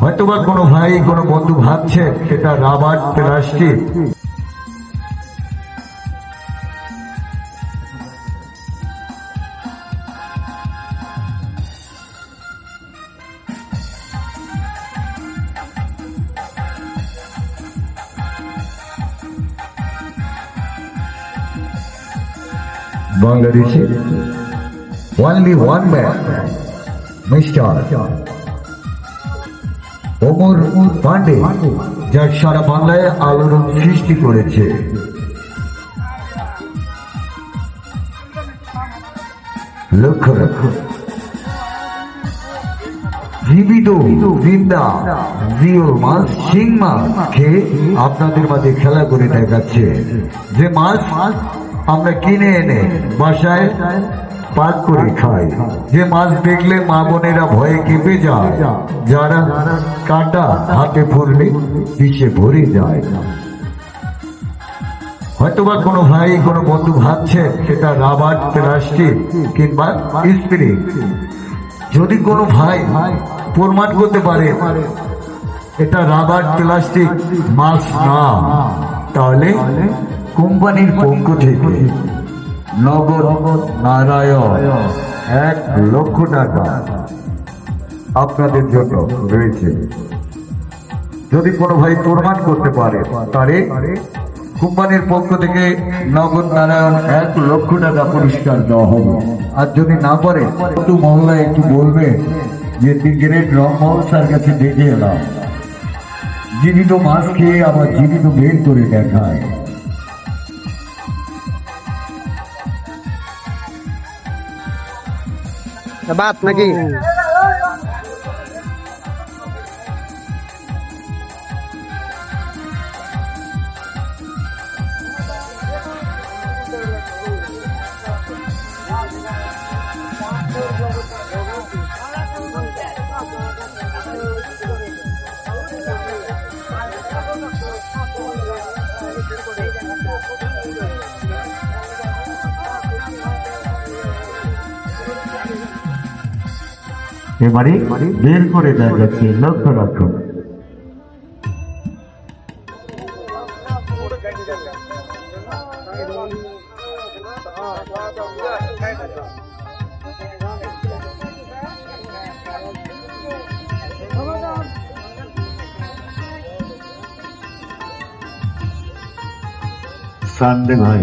হয়তোবা কোনো ভাই কোনো বন্ধু ভাবছে এটা রাবার প্লাস্টিক বাংলাদেশে only one man, Mr. Omar Pande, যার সারা বাংলায় আলোড়ন সৃষ্টি করেছে। লক্ষ্য রাখো জীবিত জিও মাছ মাছ আপনাদের মাঝে খেলা করে দেখাচ্ছে। যে মাছ আমরা কিনে এনে বাসায় পাক করে খাই যে মাছ দেখলে মা বোনেরা ভয়ে কেঁপে যায়, যারা কাটা হাতে পড়লে পিছে ভরে যায়। হয়তোবা কোনো ভাই, কোনো বন্ধু ভাবছে এটা রাবার প্লাস্টিক কিংবা স্প্রিং। যদি কোনো ভাই প্রমাণ করতে পারে এটা রাবার প্লাস্টিক মাছ না, তাহলে কোম্পানির পক্ষ থেকে নগদ নারায়ণ, এক লক্ষ টাকা। আপনাদের জন্য রয়েছে। যদি কোনো ভাই প্রমাণ করতে পারে, তারে কোম্পানির পক্ষ থেকে নগদ নারায়ণ এক লক্ষ টাকা পুরস্কার দেওয়া হবে। আর যদি না পারে একটু মহল্লায় একটু বলবে যে গ্রেড রংমহল স্যার কাছে দেখে এলাম। জীবিত মাছ খেয়ে আবার জীবিত বের করে দেখায়। বাত নাকি এবারে বের করে দেখাচ্ছে লক্ষ্য রাখুন সানডে ভাই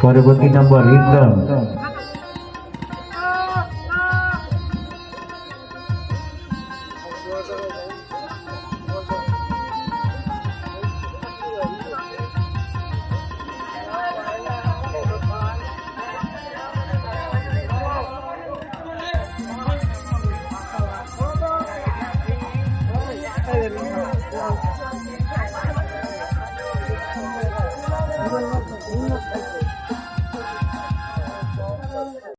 પરબતી નંબર એકદમ